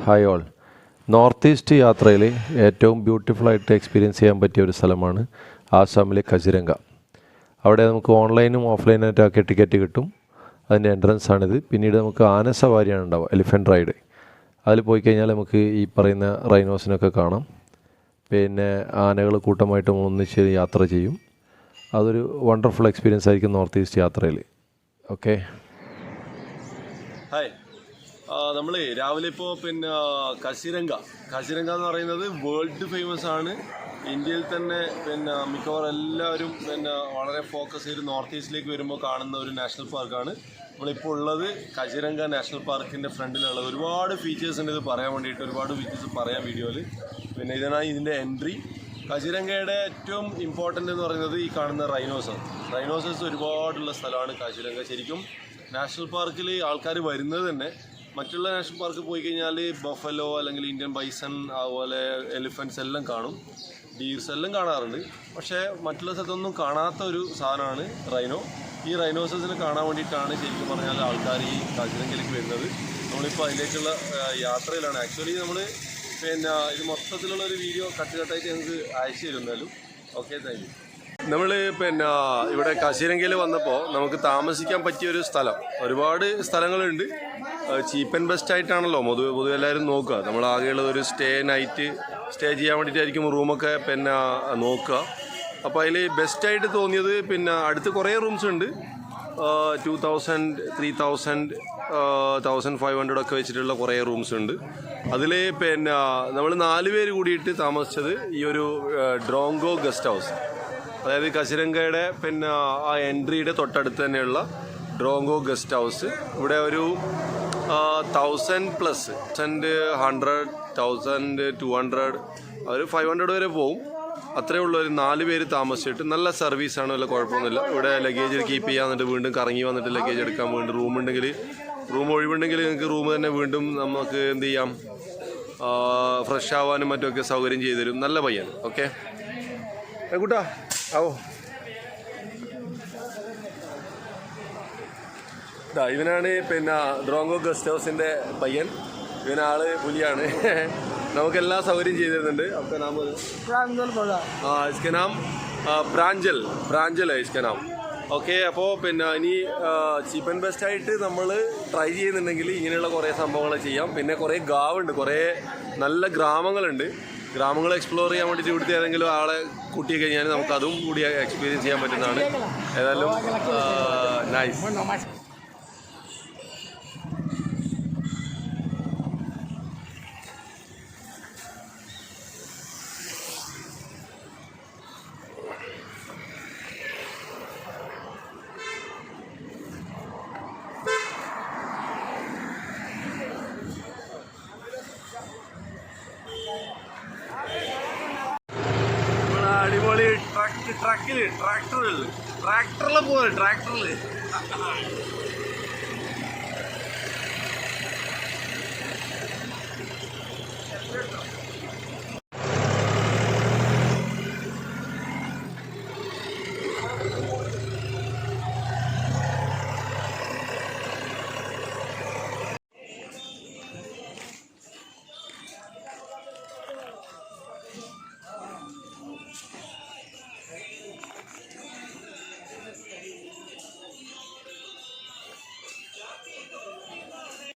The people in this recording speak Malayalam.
ഹായ് ഓൾ നോർത്ത് ഈസ്റ്റ് യാത്രയിൽ ഏറ്റവും ബ്യൂട്ടിഫുള്ളായിട്ട് എക്സ്പീരിയൻസ് ചെയ്യാൻ പറ്റിയ ഒരു സ്ഥലമാണ് ആസാമിലെ കസിരംഗ അവിടെ നമുക്ക് ഓൺലൈനും ഓഫ്ലൈനായിട്ടൊക്കെ ടിക്കറ്റ് കിട്ടും. അതിന്റെ എൻട്രൻസ് ആണിത്. പിന്നീട് നമുക്ക് ആന സവാരിയാണ് ഉണ്ടാവുക എലിഫന്റ് റൈഡ് അതിൽ പോയി കഴിഞ്ഞാൽ നമുക്ക് ഈ പറയുന്ന റൈനോസിനൊക്കെ കാണാം. പിന്നെ ആനകൾ കൂട്ടമായിട്ട് ഒന്നിച്ച് യാത്ര ചെയ്യും. അതൊരു വണ്ടർഫുൾ എക്സ്പീരിയൻസ് ആയിരിക്കും നോർത്ത് ഈസ്റ്റ് യാത്രയിൽ ഓക്കെ ഹായ് നമ്മൾ രാവിലെ ഇപ്പോൾ പിന്നെ കശിരംഗ കശിരംഗ എന്ന് പറയുന്നത് വേൾഡ് ഫേമസ് ആണ്. ഇന്ത്യയിൽ തന്നെ പിന്നെ മിക്കവാറും എല്ലാവരും പിന്നെ വളരെ ഫോക്കസ് ചെയ്ത് നോർത്ത് ഈസ്റ്റിലേക്ക് വരുമ്പോൾ കാണുന്ന ഒരു നാഷണൽ പാർക്കാണ് നമ്മളിപ്പോൾ ഉള്ളത് കശിരംഗ നാഷണൽ പാർക്കിന്റെ ഫ്രണ്ടിലുള്ള ഒരുപാട് ഫീച്ചേഴ്സ് ഉണ്ട്. ഇത് പറയാൻ വേണ്ടിയിട്ട് ഒരുപാട് ഫീച്ചേഴ്സ് പറയാം വീഡിയോയിൽ പിന്നെ ഇതിനായി ഇതിന്റെ എൻട്രി കശിരംഗയുടെ ഏറ്റവും ഇമ്പോർട്ടന്റ് എന്ന് പറയുന്നത് ഈ കാണുന്ന റൈനോസർ റൈനോസസ് ഒരുപാടുള്ള സ്ഥലമാണ് കാശിരംഗ ശരിക്കും നാഷണൽ പാർക്കിൽ ആൾക്കാർ വരുന്നത് തന്നെ മറ്റുള്ള നാഷണൽ പാർക്ക് പോയി കഴിഞ്ഞാൽ ബഫലോ അല്ലെങ്കിൽ ഇന്ത്യൻ ബൈസൺ അതുപോലെ എലിഫൻസ് എല്ലാം കാണും. ഡീവ്സ് എല്ലാം കാണാറുണ്ട്. പക്ഷേ മറ്റുള്ള സ്ഥലത്തൊന്നും കാണാത്ത ഒരു സാധനമാണ് റൈനോ ഈ റൈനോസസിനെ കാണാൻ വേണ്ടിയിട്ടാണ് ശരിക്കും പറഞ്ഞാൽ ആൾക്കാർ ഈ കാശിരംഗയിലേക്ക് വരുന്നത്. നമ്മളിപ്പോൾ അതിലേക്കുള്ള യാത്രയിലാണ്. ആക്ച്വലി നമ്മൾ പിന്നെ ഇത് മൊത്തത്തിലുള്ള ഒരു വീഡിയോ കട്ട് കട്ടായിട്ട് ഞങ്ങൾക്ക് അയച്ചു തരുന്നാലും ഓക്കെ താങ്ക് യു നമ്മൾ പിന്നെ ഇവിടെ കശീരങ്കയിൽ വന്നപ്പോൾ നമുക്ക് താമസിക്കാൻ പറ്റിയ ഒരു സ്ഥലം. ഒരുപാട് സ്ഥലങ്ങളുണ്ട്. ചീപ്പ് ആൻഡ് ബെസ്റ്റ് ആയിട്ടാണല്ലോ. പൊതുവെ പൊതുവെ എല്ലാവരും നോക്കുക. നമ്മൾ ആകെയുള്ള ഒരു സ്റ്റേ നൈറ്റ് സ്റ്റേ ചെയ്യാൻ വേണ്ടിയിട്ടായിരിക്കും റൂമൊക്കെ പിന്നെ നോക്കുക. അപ്പോൾ അതിൽ ബെസ്റ്റായിട്ട് തോന്നിയത് പിന്നെ അടുത്ത് കുറേ റൂംസ് ഉണ്ട്. Two thousand three thousand thousand five hundred ഒക്കെ വെച്ചിട്ടുള്ള കുറേ റൂംസ് ഉണ്ട്. അതിൽ പിന്നെ നമ്മൾ നാല് പേര് കൂടിയിട്ട് താമസിച്ചത് ഈ ഒരു ഡ്രോങ്കോ ഗസ്റ്റ് ഹൗസ്. അതായത് കശിരങ്കയുടെ പിന്നെ ആ എൻട്രിയുടെ തൊട്ടടുത്ത് തന്നെയുള്ള ഡ്രോങ്കോ ഗസ്റ്റ് ഹൗസ്. ഇവിടെ ഒരു thousand plus thousand hundred thousand two hundred ഒരു ഫൈവ് ഹൺഡ്രഡ് വരെ പോവും. അത്രേ ഉള്ളൂ. ഒരു നാല് പേര് താമസിച്ചിട്ട് നല്ല സർവീസാണ് വല്ല കുഴപ്പമൊന്നുമില്ല. ഇവിടെ ലഗേജ് കീപ്പ് ചെയ്യാൻ എന്നിട്ട് വീണ്ടും കറങ്ങി വന്നിട്ട് ലഗേജ് എടുക്കാൻ വീണ്ടും റൂം ഉണ്ടെങ്കിൽ റൂം ഒഴിവുണ്ടെങ്കിൽ നിങ്ങൾക്ക് റൂം തന്നെ വീണ്ടും നമുക്ക് എന്ത് ചെയ്യാം? ഫ്രഷ് ആവാനും മറ്റുമൊക്കെ സൗകര്യം ചെയ്തു തരും നല്ല പയ്യൻ. ഓക്കെ കൂട്ടാ. ഓ ഇവനാണ് പിന്നെ ഡ്രോങ്കോ ഗസ്റ്റ് ഹൗസിന്റെ പയ്യൻ. ഇവനാൾ പുലിയാണ്. നമുക്ക് എല്ലാ സൗകര്യം ചെയ്തിരുന്നുണ്ട് ആ പ്രാഞ്ചൽ. പ്രാഞ്ചൽ ഇസ്കനാം ഓക്കെ അപ്പോൾ പിന്നെ ഇനി ചീപ്പ് ആൻഡ് ബെസ്റ്റ് ആയിട്ട് നമ്മൾ ട്രൈ ചെയ്യുന്നുണ്ടെങ്കിൽ ഇങ്ങനെയുള്ള കുറേ സംഭവങ്ങൾ ചെയ്യാം. പിന്നെ കുറേ ഗാവുണ്ട്. കുറേ നല്ല ഗ്രാമങ്ങളുണ്ട്. ഗ്രാമങ്ങൾ എക്സ്പ്ലോർ ചെയ്യാൻ വേണ്ടി ഇവിടുത്തെ ഏതെങ്കിലും ആളെ കൂട്ടി കഴിഞ്ഞാൽ നമുക്ക് അതും കൂടി എക്സ്പീരിയൻസ് ചെയ്യാൻ പറ്റുന്നതാണ്. ഏതായാലും നൈസ് അടിപൊളി ട്രക്ക് ട്രക്കിൽ ട്രാക്ടറിൽ ട്രാക്ടറിൽ പോകുന്നത് ട്രാക്ടറിൽ